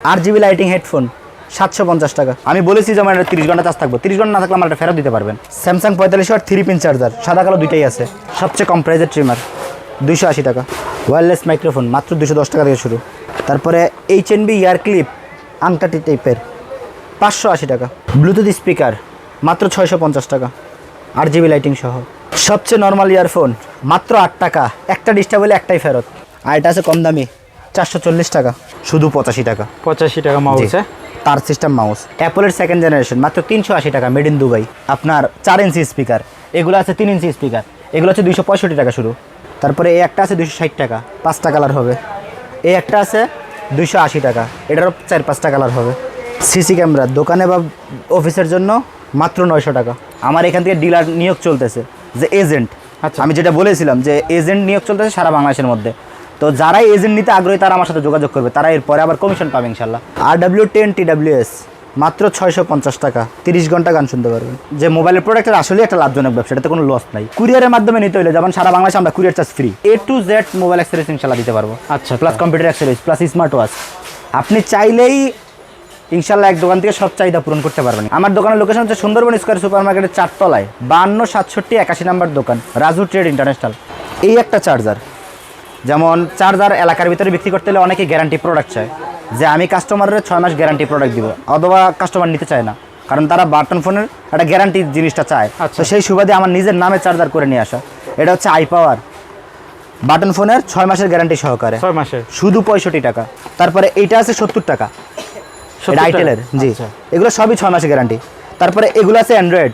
আট GB lighting headphone সাতশো পঞ্চাশ টাকা। আমি বলেছি যে আমার এটা তিরিশ ঘণ্টা চার্জ থাকব। তিরিশ ঘণ্টা না থাকলে আমার এটা ফেরত দিতে পারবেন। স্যামসাং পঁয়তাল্লিশ ওয়াট থ্রি পিন চার্জার সাদা কালো দুইটাই আছে। সবচেয়ে কম প্রাইজের ট্রিমার দুইশো আশি টাকা। ওয়্যারলেস মাইক্রোফোন মাত্র দুশো দশ টাকা থেকে শুরু। তারপরে H N B ear clip আংটাটি টাইপের পাঁচশো আশি টাকা। ব্লুটুথ স্পিকার মাত্র ছয়শো পঞ্চাশ টাকা। আট জিবি লাইটিং সহ। সবচেয়ে নর্মাল ইয়ারফোন মাত্র আট টাকা। একটা ডিস্টার্ব হলে একটাই ফেরত। আর এটা আছে কম দামি চারশো চল্লিশ টাকা। শুধু পঁচাশি টাকা। পঁচাশি টাকা মাউস তার সিস্টেম মাউস অ্যাপলের সেকেন্ড জেনারেশন মাত্র তিনশো আশি টাকা মেড ইন দুবাই আপনার চার ইঞ্চি স্পিকার এগুলো আছে তিন ইঞ্চি স্পিকার এগুলো হচ্ছে দুইশো পঁয়ষট্টি টাকা শুরু। তারপরে এই একটা আছে দুশো ষাট টাকা পাঁচটা কালার হবে। এই একটা আছে দুইশো আশি টাকা এটারও চার পাঁচটা কালার হবে। সিসি ক্যামেরা দোকানে বা অফিসের জন্য মাত্র নয়শো টাকা। আমার এখান থেকে ডিলার নিয়োগ চলতেছে যে এজেন্ট আচ্ছা। আমি যেটা বলেছিলাম যে এজেন্ট নিয়োগ চলতেছে সারা বাংলাদেশের মধ্যে। তো যারাই এজেন্ট নিতে আগ্রহী তারা আমার সাথে যোগাযোগ করবে। তারা এরপরে আবার কমিশন পাবে ইনশাল্লাহ আর W ten T W S মাত্র ছয়শো পঞ্চাশ টাকা। তিরিশ ঘণ্টা গান শুনতে পারবেন। যে মোবাইলের প্রোডাক্টের আসলে একটা লাভজনক ব্যবসা এটাতে কোনো লস নাই। কুরিয়ারের মাধ্যমে নিতে হলে যেমন সারা বাংলাদেশে আমরা courier charge free A to Z mobile accessories ইনশাল্লাহ দিতে পারব। আচ্ছা, plus computer accessories plus smart watch আপনি চাইলেই ইনশাল্লাহ এক দোকান থেকে সব চাহিদা পূরণ করতে পারবেন। আমার দোকানের লোকেশন হচ্ছে সুন্দরবন স্কোয়ার সুপার মার্কেটের চারতলায় বান্ন সাতষট্টি একাশি নাম্বার দোকান রাজু ট্রেড ইন্টারন্যাশনাল এই একটা চার্জার যেমন চার্জার এলাকার ভিতরে বিক্রি করতে হলে অনেকে গ্যারান্টি প্রোডাক্ট চায়। যে আমি কাস্টমারের ছয় মাস গ্যারান্টি প্রোডাক্ট দিব অথবা কাস্টমার নিতে চায় না। কারণ তারা বাটন ফোনের একটা গ্যারান্টি জিনিসটা চায়। আচ্ছা। তো সেই সুবাদে আমার নিজের নামে চার্জার করে নিয়ে আসা। এটা হচ্ছে আই পাওয়ার বাটন ফোনের ছয় মাসের গ্যারান্টি সহকারে। ছয় মাসের। শুধু পঁয়ষট্টি টাকা। তারপরে এইটা আছে সত্তর টাকা। 70 এটা টাকা? আইটেলের জি। আচ্ছা। এগুলো সবই ছয় মাসের গ্যারান্টি তারপরে এগুলো আছে অ্যান্ড্রয়েড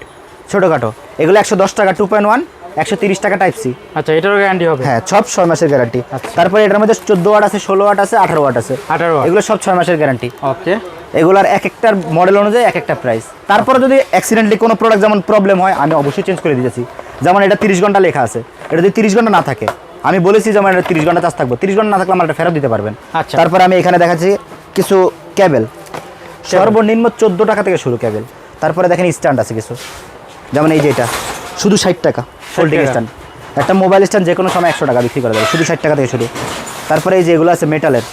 ছোটোখাটো। এগুলো একশো দশ টাকা টু পয়েন্ট ওয়ান একশো তিরিশ টাকা টাইপ সি আচ্ছা এটারও গ্যারান্টি হবে? হ্যাঁ সব ছয় মাসের গ্যারান্টি আচ্ছা। তারপরে এটার মধ্যে চোদ্দ ওয়াট আছে ষোলো ওয়াট আছে আঠারো ওয়াট আছে। আঠারো এগুলো সব ছয় মাসের গ্যারান্টি ওকে এগুলোর এক একটার মডেল অনুযায়ী এক একটা প্রাইস তারপরে যদি অ্যাক্সিডেন্টলি কোনো প্রোডাক্ট যেমন প্রবলেম হয় আমি অবশ্যই চেঞ্জ করে দিতেছি। যেমন এটা তিরিশ ঘণ্টা লেখা আছে। এটা যদি তিরিশ ঘণ্টা না থাকে আমি বলেছি যে আমার এটা তিরিশ ঘণ্টা চার্জ থাকব। তিরিশ ঘণ্টা না থাকলে আমার এটা ফেরত দিতে পারবেন। আচ্ছা। তারপরে আমি এখানে দেখাচ্ছি কিছু ক্যাবেল সর্বনিম্ন চোদ্দ টাকা থেকে শুরু ক্যাবেল তারপরে দেখেন স্ট্যান্ড আছে কিছু। যেমন এই যে এটা। শুধু ষাট টাকা। ফোল্ডিং। স্ট্যান্ড একটা মোবাইল স্ট্যান্ড যে কোনো সময় একশো টাকা বিক্রি করা যাবে শুধু ষাট টাকা থেকে শুরু। তারপরে এই যে এগুলো আছে মেটালের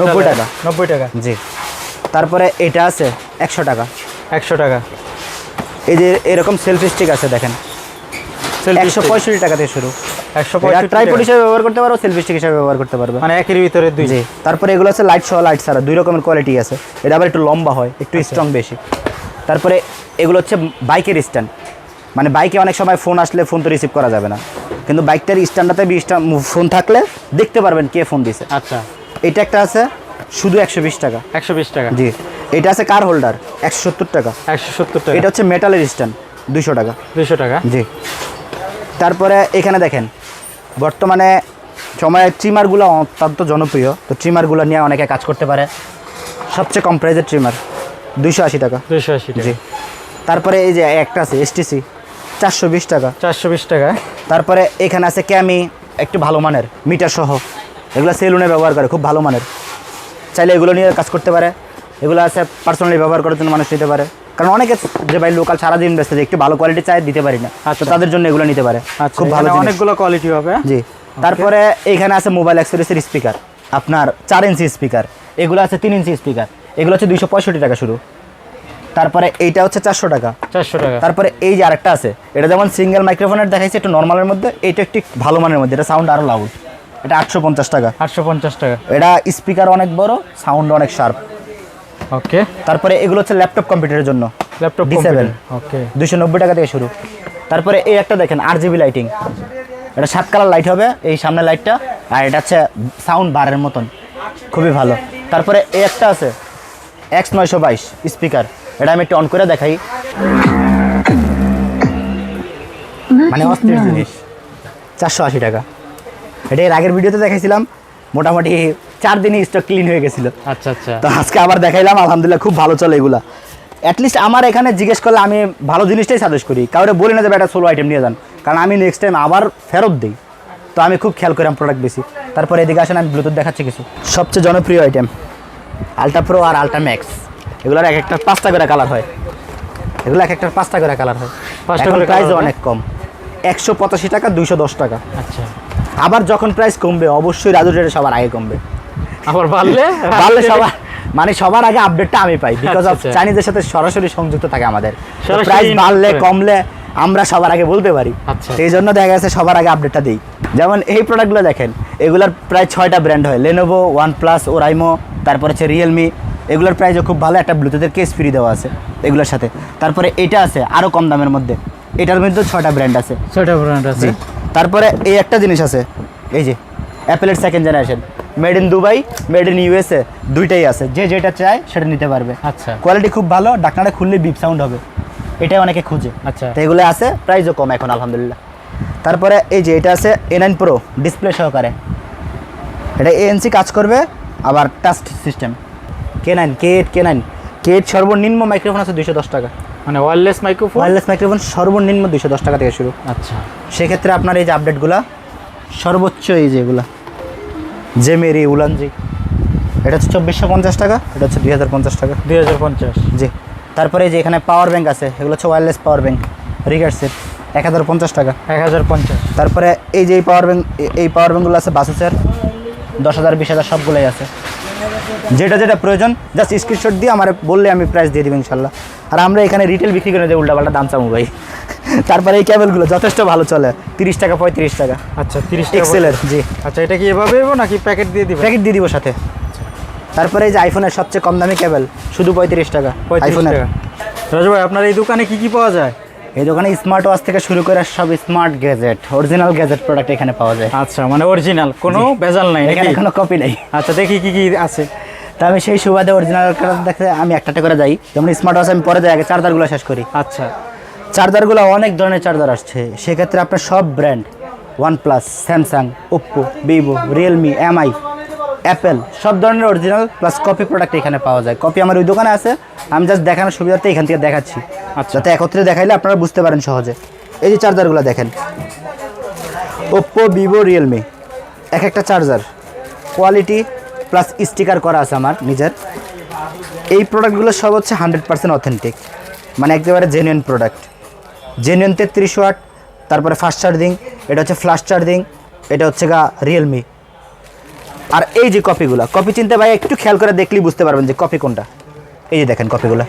নব্বই টাকা। নব্বই টাকা। জি। তারপরে এটা আছে একশো টাকা। একশো টাকা। এই যে এরকম সেলফি স্টিক আছে দেখেন। একশো পঁয়ষট্টি টাকা থেকে শুরু। একশো ট্রাইপড হিসেবে ব্যবহার করতে পারো সেলফি স্টিক হিসেবে ব্যবহার করতে পারবে। মানে একের ভিতরে দুই। জি। তারপরে এগুলো আছে লাইট সহ লাইট ছাড়া দুই রকমের কোয়ালিটি আছে। এটা আবার একটু লম্বা হয় একটু আচ্ছা। স্ট্রং বেশি। তারপরে এগুলো হচ্ছে বাইকের স্ট্যান্ড মানে বাইকে অনেক সময় ফোন আসলে ফোন তো রিসিভ করা যাবে না। কিন্তু বাইকটার স্ট্যান্ডটাতে বিশটা ফোন থাকলে দেখতে পারবেন কে ফোন দিছে। আচ্ছা। এটা একটা আছে শুধু একশো বিশ টাকা। একশো বিশ টাকা। জি। এটা আছে কার হোল্ডার একশো সত্তর টাকা। একশো সত্তর টাকা। এটা হচ্ছে মেটালের স্ট্যান্ড দুশো টাকা। দুশো টাকা। জি। তারপরে এখানে দেখেন বর্তমানে সময়ে ট্রিমারগুলো অত্যন্ত জনপ্রিয়। তো ট্রিমারগুলো নিয়ে অনেকে কাজ করতে পারে। সবচেয়ে কম প্রাইজের ট্রিমার দুইশো আশি টাকা। দুশো আশি টাকা। জি। তারপরে এই যে একটা আছে এসটিসি চারশো বিশ টাকা। চারশো বিশ টাকা। তারপরে এখানে আছে ক্যামি একটু ভালো মানের মিটার সহ এগুলো সেলুনে ব্যবহার করে খুব ভালো মানের। চাইলে এগুলো নিয়ে কাজ করতে পারে। এগুলো আছে পার্সোনালি ব্যবহার করার জন্য মানুষ নিতে পারে। কারণ অনেকে যে ভাই লোকাল সারাদিন ব্যস্ত যে একটু ভালো কোয়ালিটি চাই দিতে পারি না। আচ্ছা। তাদের জন্য এগুলো নিতে পারে। আচ্ছা খুব ভালো অনেকগুলো কোয়ালিটি হবে। জি। তারপরে এখানে আছে মোবাইল অ্যাক্সেসরিজের স্পিকার আপনার চার ইঞ্চি স্পিকার এগুলো আছে তিন ইঞ্চি স্পিকার এগুলো হচ্ছে দুইশো পঁয়ষট্টি টাকা শুরু। তারপরে এইটা হচ্ছে চারশো টাকা। চারশো টাকা। তারপরে এই যে আরেকটা আছে এটা যেমন সিঙ্গেল মাইক্রোফোনের দেখাইছে একটু নর্মালের মধ্যে এটা একটু ভালো মানের মধ্যে এটা সাউন্ড আরও লাউড এটা আটশো পঞ্চাশ টাকা। আটশো পঞ্চাশ টাকা। এটা স্পিকার অনেক বড় সাউন্ড অনেক শার্প ওকে। তারপরে এগুলো হচ্ছে ল্যাপটপ কম্পিউটারের জন্য। Laptop D7 okay. দুশো নব্বই টাকা থেকে শুরু। তারপরে এই একটা দেখেন আর জিবি লাইটিং এটা সাত কালার লাইট হবে এই সামনে লাইটটা আর এটা হচ্ছে সাউন্ড বারের মতন। খুবই ভালো। তারপরে এই একটা আছে এক্স নয়শো বাইশ স্পিকার এটা আমি একটু অন করে দেখাই। মানে অস্থির জিনিস। চারশো আশি টাকা। এটা এর আগের ভিডিওতে দেখাইছিলাম মোটামুটি চার দিনই স্টক ক্লিন হয়ে গেছিল। আচ্ছা আচ্ছা। তো আজকে আবার দেখাইলাম আলহামদুলিল্লাহ খুব ভালো চলে এগুলা। অ্যাটলিস্ট আমার এখানে জিজ্ঞেস করলে আমি ভালো জিনিসটাই সাজেস্ট করি। কাউরে বলি না যে একটা সোলো আইটেম নিয়ে যান। কারণ আমি নেক্সট টাইম আবার ফেরত দিই। তো আমি খুব খেয়াল করি প্রোডাক্ট বেশি। তারপরে এদিকে আসেন আমি ব্লুটুথ দেখাচ্ছি কিছু। সবচেয়ে জনপ্রিয় আইটেম আলট্রা প্রো আর আলট্রা ম্যাক্স এগুলোর এক একটা পাঁচটা করে কালার হয়। এগুলো এক একটা পাঁচটা করে কালার হয়। পাঁচটা করে প্রাইস অনেক কম। একশো পঁচাশি টাকা দুইশো দশ টাকা। আচ্ছা। আবার যখন প্রাইস কমবে অবশ্যই রাজু রেটে সবার আগে কমবে। আবার বাড়লে? পারলে সবার মানে সবার আগে আপডেটটা আমি পাই। বিকজ অফ আচ্ছা, আচ্ছা। চাইনিজের সাথে সরাসরি সংযুক্ত থাকে আমাদের। প্রাইস বাড়লে কমলে আমরা সবার আগে বলতে পারি। সেই জন্য দেখা গেছে সবার আগে আপডেটটা দিই। যেমন এই প্রোডাক্টগুলো দেখেন এগুলার প্রায় ছয়টা ব্র্যান্ড হয়। লেনোভো ওয়ান প্লাস ওরাইমো তারপর হচ্ছে রিয়েলমি এগুলোর প্রাইসও খুব ভালো। একটা ব্লুটুথের কেস ফ্রি দেওয়া আছে এগুলোর সাথে। তারপরে এটা আছে আরও কম দামের মধ্যে। এটার মধ্যে ছয়টা ব্র্যান্ড আছে। ছয়টা ব্র্যান্ড আছে। তারপরে এই একটা জিনিস আছে। এই যে অ্যাপেলের second generation made in Dubai made in USA দুইটাই আছে। যে যেটা চায় সেটা নিতে পারবে। আচ্ছা। কোয়ালিটি খুব ভালো ডাকনাটা খুললে বিপ সাউন্ড হবে। এটাই অনেকে খুঁজে। আচ্ছা। তো এগুলো আছে প্রাইসও কম এখন আলহামদুলিল্লাহ। তারপরে এই যে এটা আছে এ নাইন প্রো ডিসপ্লে সহকারে। এটা এএনসি কাজ করবে আবার touch system K nine K eight K nine K eight সর্বনিম্ন মাইক্রোফোন আছে দুইশো দশ টাকা। মানে ওয়্যারলেস মাইক্রোফোন ওয়্যারলেস মাইক্রোফোন সর্বনিম্ন দুইশো দশ টাকা থেকে শুরু। আচ্ছা। সেক্ষেত্রে আপনার এই যে আপডেটগুলা সর্বোচ্চ এই যে এগুলা জেমেরি উলানজি এটা হচ্ছে চব্বিশশো পঞ্চাশ টাকা এটা হচ্ছে দুই হাজার পঞ্চাশ টাকা। দুই হাজার পঞ্চাশ। জি। তারপরে এই যে এখানে পাওয়ার ব্যাংক আছে এগুলো হচ্ছে ওয়্যারলেস পাওয়ার ব্যাংক রিগার্সের এক হাজার পঞ্চাশ টাকা। এক হাজার পঞ্চাশ। তারপরে এই যে এই পাওয়ার ব্যাংক এই পাওয়ার ব্যাংকগুলো আছে বাসুসের দশ হাজার বিশ হাজার সবগুলোই আছে। যেটা যেটা প্রয়োজন জাস্ট স্ক্রিনশট দিয়ে আমার বললে আমি প্রাইস দিয়ে দেবো ইনশাল্লাহ। আর আমরা এখানে রিটেল বিক্রি করে যে উল্টাপাল্টা দাম চামু ভাই। তারপরে এই ক্যাবেলগুলো যথেষ্ট ভালো চলে তিরিশ টাকা পঁয়ত্রিশ টাকা। আচ্ছা তিরিশ এক্সেলের জি। আচ্ছা এটা কি এভাবে এবো নাকি প্যাকেট দিয়ে দিবে? প্যাকেট দিয়ে দিব সাথে। তারপরে এই যে আইফোনের সবচেয়ে কম দামি কেবল শুধু পঁয়ত্রিশ টাকা আইফোনের টাকা। রাজু ভাই আপনার এই দোকানে কি কি পাওয়া যায়? এই দোকানে স্মার্ট ওয়াচ থেকে শুরু করে সব smart gadget original gadget product এখানে পাওয়া যায়। আচ্ছা মানে অরিজিনাল কোনো ভেজাল নাই এখানে কোনো কপি নেই। আচ্ছা দেখি কি কি আছে। তা আমি সেই সুবাদে অরিজিনাল দেখে আমি একটা একটা করে যাই যেমন স্মার্ট ওয়াচ আমি পরে যাই আগে চার্জারগুলো শেষ করি। আচ্ছা। চার্জারগুলো অনেক ধরনের চার্জার আসছে। সেক্ষেত্রে আপনার সব brand OnePlus Samsung Oppo Vivo Realme Mi Apple সব ধরনের অরিজিনাল প্লাস কপি প্রোডাক্ট এখানে পাওয়া যায়। কপি আমার ওই দোকানে আছে। আমি জাস্ট দেখানোর সুবিধার্থে এখান থেকে দেখাচ্ছি। যাতে একত্রে দেখাইলে আপনারা বুঝতে পারেন সহজে। এই যে চার্জারগুলো দেখেন। ওপ্পো ভিভো রিয়েলমি এক একটা চার্জার। কোয়ালিটি প্লাস স্টিকার করা আছে আমার নিজের। এই প্রোডাক্টগুলো সব হচ্ছে হান্ড্রেড পার্সেন্ট অথেন্টিক মানে একেবারে জেনুইন প্রোডাক্ট জেনুইন তেত্রিশ ওয়াট তারপরে ফাস্ট চার্জিং এটা হচ্ছে ফ্লাশ চার্জিং এটা হচ্ছে গা রিয়েলমি আর এই যে কপিগুলো কপি চিনতে ভাই, একটু খেয়াল করে দেখলেই বুঝতে পারবেন যে কপি কোনটা। এই যে দেখেন কপিগুলো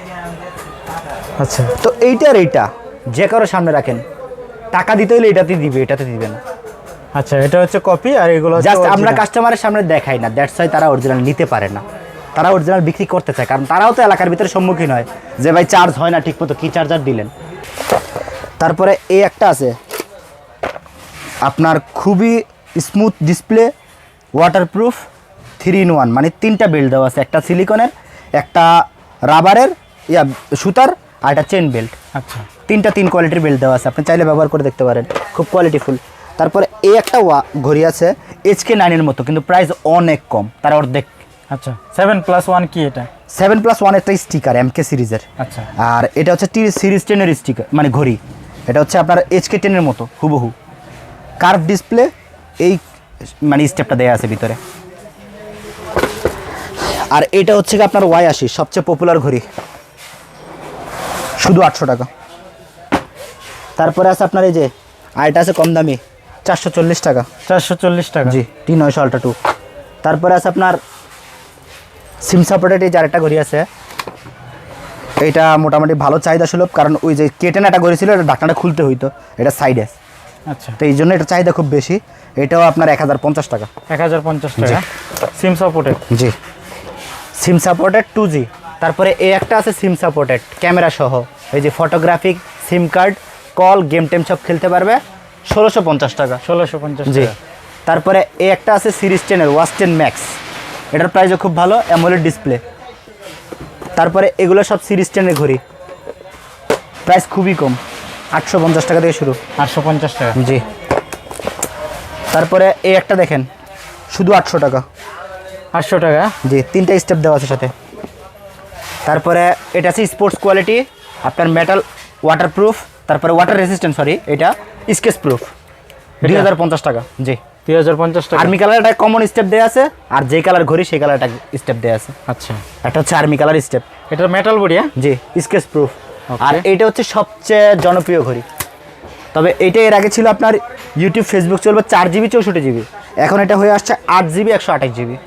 আচ্ছা। তো এইটা আর এইটা যে কারও সামনে রাখেন টাকা দিতে হলে এটাতে দিবে এটাতে দিবে না। আচ্ছা এটা হচ্ছে কপি আর এগুলো জাস্ট আমরা কাস্টমারের সামনে দেখাই না দ্যাটস ওয়াই তারা অরিজিনাল নিতে পারে না। তারা অরিজিনাল বিক্রি করতে চায় কারণ তারাও তো এলাকার ভিতরে সম্মুখীন হয় যে ভাই চার্জ হয় না ঠিক মতো কী চার্জার দিলেন। তারপরে এই একটা আছে আপনার খুবই smooth display waterproof three in one মানে তিনটা বেল্ট দেওয়া আছে একটা সিলিকনের একটা রাবারের ইয়া সুতার আর একটা চেন বেল্ট আচ্ছা। তিনটা তিন কোয়ালিটির বেল্ট দেওয়া আছে। আপনি চাইলে ব্যবহার করে দেখতে পারেন। খুব কোয়ালিটিফুল তারপরে এই একটা ওয়া- ঘড়ি আছে এইচকে নাইনের মতো কিন্তু প্রাইস অনেক কম। তার অর্ধেক। আচ্ছা। সেভেন প্লাস ওয়ান কি এটা? সেভেন প্লাস ওয়ান একটা স্টিকার এমকে সিরিজের আচ্ছা। আর এটা হচ্ছে টি সিরিজ টেনের স্টিকার মানে ঘড়ি। এটা হচ্ছে আপনার এইচকে টেনের মতো হুবহু। কার্ভ ডিসপ্লে এই মানে স্টেপটা দেওয়া আছে ভিতরে। আর এটা হচ্ছে কি আপনার ওয়াই আশি সবচেয়ে পপুলার ঘড়ি। শুধু আটশো টাকা। তারপরে আছে আপনার এই যে আর এটা আছে কম দামি চারশো চল্লিশ টাকা। চারশো চল্লিশ টাকা। জি টি নয়শো আল্ট্রা টু। তারপরে আছে আপনার সিম সাপোর্টেড এই যে আরেকটা ঘড়ি আছে। এটা মোটামুটি ভালো চাহিদা সুলভ কারণ ওই যে কেটেন একটা ঘড়ি ছিল এটা ঢাকনাটা খুলতে হইতো এটা সাইডে আচ্ছা। তো এই জন্য এটা চাহিদা খুব বেশি এটাও আপনার এক হাজার পঞ্চাশ টাকা। এক হাজার পঞ্চাশ টাকা। SIM supported. জি। SIM supported two G. তারপরে এই একটা আছে সিম সাপোর্টেড ক্যামেরা সহ। এই যে photographic SIM card call game টেম সব খেলতে পারবে। ষোলোশো পঞ্চাশ টাকা। ষোলোশো পঞ্চাশ জি। তারপরে এই একটা আছে সিরিজ টেনের ওয়াচ টেন ম্যাক্স এটার প্রাইসও খুব ভালো অ্যামোলেড ডিসপ্লে তারপরে এগুলো সব সিরিজ টেনের ঘড়ি। প্রাইস খুবই কম আটশো পঞ্চাশ টাকা থেকে শুরু। আটশো পঞ্চাশ টাকা। জি। তারপরে এই একটা দেখেন শুধু আটশো টাকা। আটশো টাকা? জি তিনটা স্টেপ দেওয়া আছে সাথে। তারপরে এটা আছে স্পোর্টস কোয়ালিটি আপনার মেটাল ওয়াটারপ্রুফ তারপরে ওয়াটার রেসিস্ট্যান্ট সরি এটা স্কেচ প্রুফ দুই হাজার পঞ্চাশ টাকা জি। দুই হাজার পঞ্চাশ টাকা। আর্মি কালার একটা কমন স্টেপ দেওয়া আছে আর যে কালার ঘড়ি সেই কালার একটা স্টেপ দেওয়া আছে। আচ্ছা। একটা হচ্ছে আর্মি কালার স্টেপ এটা মেটাল বডি হ্যাঁ? জি স্কেচ প্রুফ আর এইটা হচ্ছে সবচেয়ে জনপ্রিয় ঘড়ি। তবে এটা এর আগে ছিল আপনার ইউটিউব ফেসবুক চলবে চার জিবি চৌষট্টি জিবি। এখন এটা হয়ে আসছে আট জিবি একশো আঠাশ জিবি।